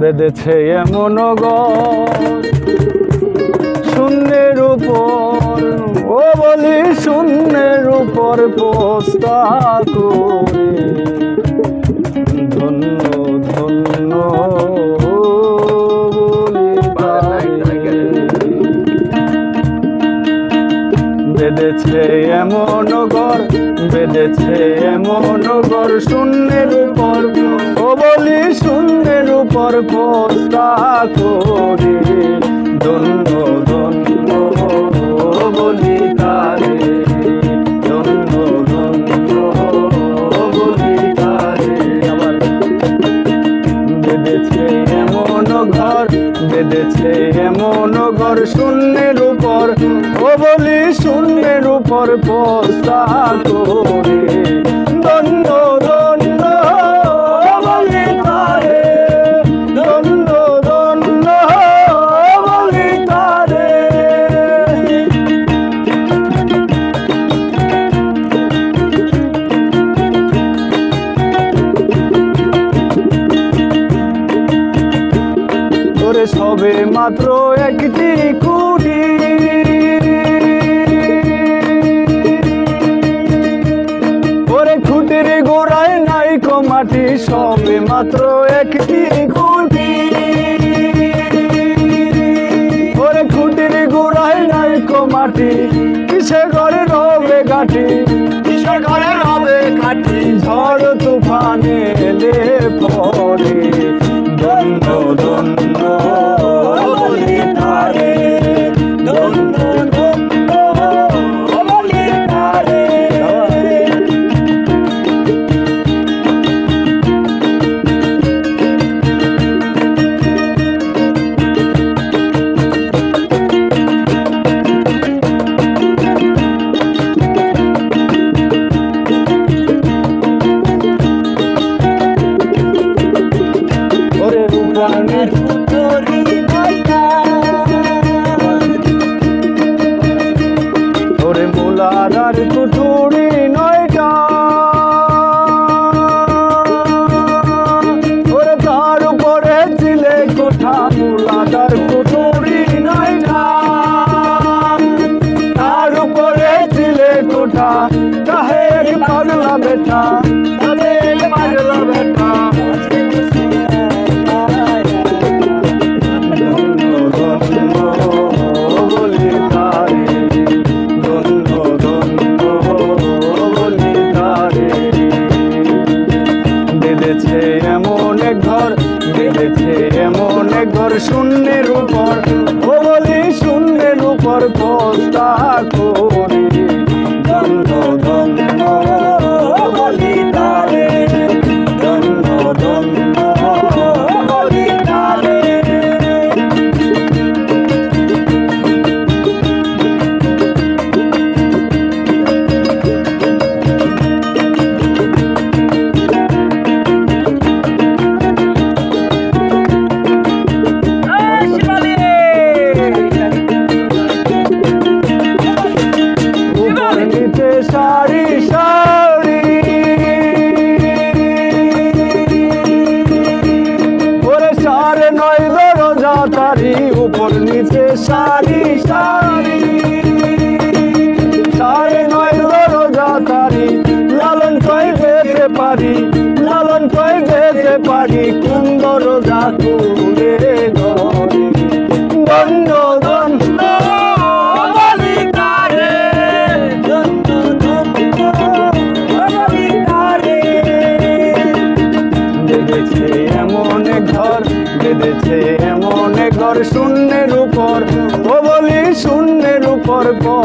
বেঁধেছে এমন শূন্যের উপর, ও বলি শূন্যের উপর পোস্তা ধন্য ধন্য বেঁধেছে এমন ঘর বেঁধেছে এমন ঘর শূন্যের উপর, ও বলি শূন্যের উপর পোস্তা করে ধন্য ধন্য বলি তারে বেঁধেছে এমন ঘর এমন ঘর, শূন্যের উপর, ও বলি শূন্যের উপর পোস্তা করে দণ্ড সবে মাত্র একটি কুটি ওরে খুঁটির গোড়ায় নাই কমাটি সবে মাত্র একটি খুঁটি এমন এক ঘর বেঁধেছে এমন এক ঘর, শূন্যের উপর। ও বলি, শূন্যের উপর পোস্তা করে এমন